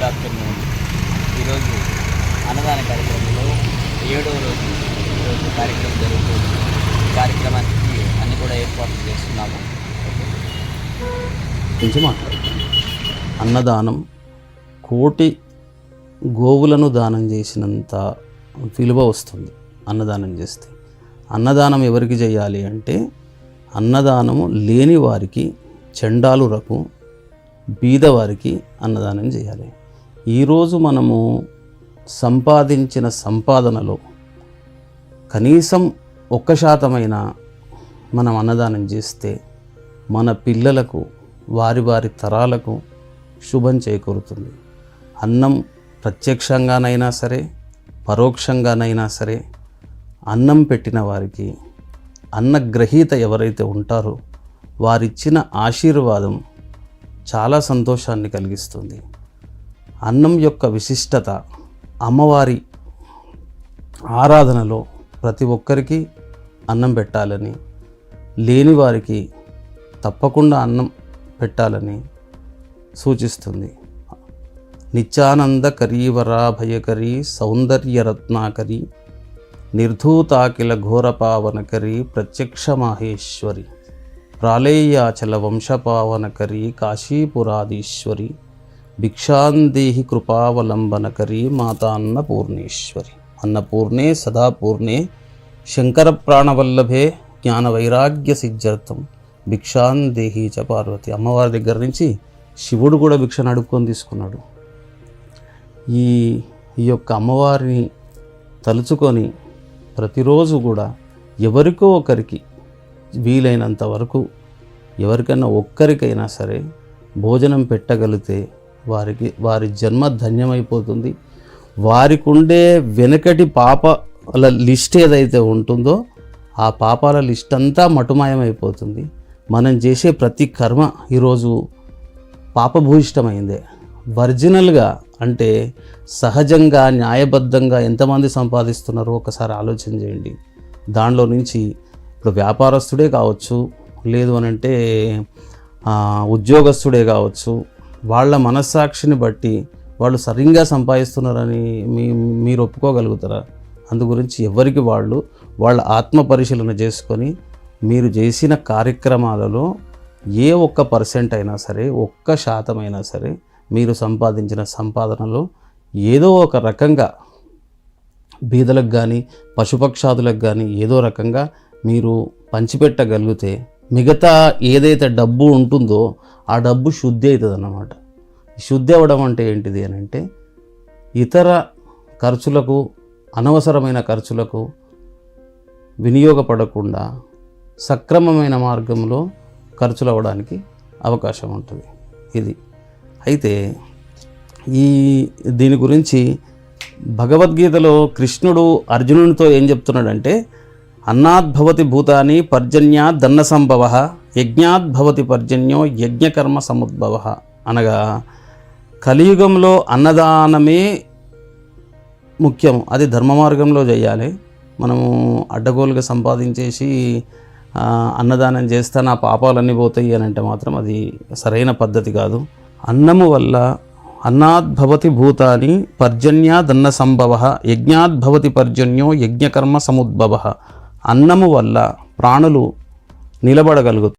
Good afternoon. ఈరోజు అన్నదాన కార్యక్రమంలో ఏడవ రోజు ఈరోజు కార్యక్రమం జరుగుతుంది. కార్యక్రమానికి అన్ని కూడా ఏర్పాట్లు చేస్తున్నాము. గురించి మాట్లాడు అన్నదానం కోటి గోవులను దానం చేసినంత విలువ వస్తుంది అన్నదానం చేస్తే. అన్నదానం ఎవరికి చేయాలి అంటే అన్నదానము లేని వారికి చెండాలురకు బీదవారికి అన్నదానం చేయాలి. ఈరోజు మనము సంపాదించిన సంపాదనలో కనీసం ఒక్క శాతమైన మనం అన్నదానం చేస్తే మన పిల్లలకు వారి వారి తరాలకు శుభం చేకూరుతుంది. అన్నం ప్రత్యక్షంగానైనా సరే పరోక్షంగానైనా సరే అన్నం పెట్టిన వారికి అన్నగ్రహీత ఎవరైతే ఉంటారో వారిచ్చిన ఆశీర్వాదం చాలా సంతోషాన్ని కలిగిస్తుంది. అన్నం యొక్క విశిష్టత అమ్మవారి ఆరాధనలో ప్రతి ఒక్కరికి అన్నం పెట్టాలని లేని వారికి తప్పకుండా అన్నం పెట్టాలని సూచిస్తుంది. నిత్యానంద కరీవరాభయకరి సౌందర్యరత్నాకరీ నిర్ధూతాకిల ఘోరపావనకరీ ప్రత్యక్ష మాహేశ్వరి ప్రాళేయాచల వంశపావనకరీ కాశీపురాధీశ్వరి భిక్షాందేహి కృపావలంబనకరీ మాతా అన్నపూర్ణేశ్వరి. అన్నపూర్ణే సదాపూర్ణే శంకర ప్రాణవల్లభే జ్ఞాన వైరాగ్య సిద్ధ్యర్థం భిక్షాందేహి చ పార్వతి. అమ్మవారి దగ్గర నుంచి శివుడు కూడా భిక్షను అడుక్కొని తీసుకున్నాడు. ఈ ఈ యొక్క అమ్మవారిని తలుచుకొని ప్రతిరోజు కూడా ఎవరికో ఒకరికి వీలైనంత వరకు ఎవరికైనా ఒక్కరికైనా సరే భోజనం పెట్టగలిగితే వారికి వారి జన్మ ధన్యమైపోతుంది. వారికి ఉండే వెనకటి పాపాల లిస్ట్ ఏదైతే ఉంటుందో ఆ పాపాల లిస్ట్ అంతా మటుమాయమైపోతుంది. మనం చేసే ప్రతి కర్మ ఈరోజు పాపభూయిష్టమైందే. ఒరిజినల్గా అంటే సహజంగా న్యాయబద్ధంగా ఎంతమంది సంపాదిస్తున్నారో ఒకసారి ఆలోచన చేయండి. దానిలో నుంచి ఇప్పుడు వ్యాపారస్తుడే కావచ్చు లేదు అని అంటే ఉద్యోగస్తుడే కావచ్చు వాళ్ళ మనస్సాక్షిని బట్టి వాళ్ళు సరిగ్గా సంపాదిస్తున్నారని మీ మీరు ఒప్పుకోగలుగుతారా? అందు గురించి ఎవరికి వాళ్ళు వాళ్ళ ఆత్మ పరిశీలన చేసుకొని మీరు చేసిన కార్యక్రమాలలో ఏ ఒక్క పర్సెంట్ అయినా సరే ఒక్క శాతం అయినా సరే మీరు సంపాదించిన సంపాదనలో ఏదో ఒక రకంగా బీదలకు కానీ పశుపక్షాదులకు కానీ ఏదో రకంగా మీరు పంచిపెట్టగలిగితే మిగతా ఏదైతే డబ్బు ఉంటుందో ఆ డబ్బు శుద్ధి అవుతుంది అన్నమాట శుద్ధి అవ్వడం అంటే ఏంటిది అని అంటే ఇతర ఖర్చులకు అనవసరమైన ఖర్చులకు వినియోగపడకుండా సక్రమమైన మార్గంలో ఖర్చులు అవ్వడానికి అవకాశం ఉంటుంది. ఇది. అయితే ఈ దీని గురించి భగవద్గీతలో కృష్ణుడు అర్జునునితో ఏం చెప్తున్నాడంటే అన్నాద్భవతి భూతాని పర్జన్యాద్ దన్న సంభవ యజ్ఞాద్భవతి పర్జన్యో యజ్ఞకర్మ సముద్భవ. అనగా కలియుగంలో అన్నదానమే ముఖ్యం అది ధర్మ మార్గంలో చేయాలి. మనము అడ్డగోలుగా సంపాదించేసి అన్నదానం చేస్తే నా పాపాలన్నీ పోతాయి అని అంటే మాత్రం అది సరైన పద్ధతి కాదు. అన్నము వల్ల అన్నాద్భవతి భూతాని పర్జన్యాదన్న సంభవ యజ్ఞాద్భవతి పర్జన్యో యజ్ఞకర్మ సముద్భవ. అన్నము వల్ల ప్రాణులు నిలబడగలుగుతాయి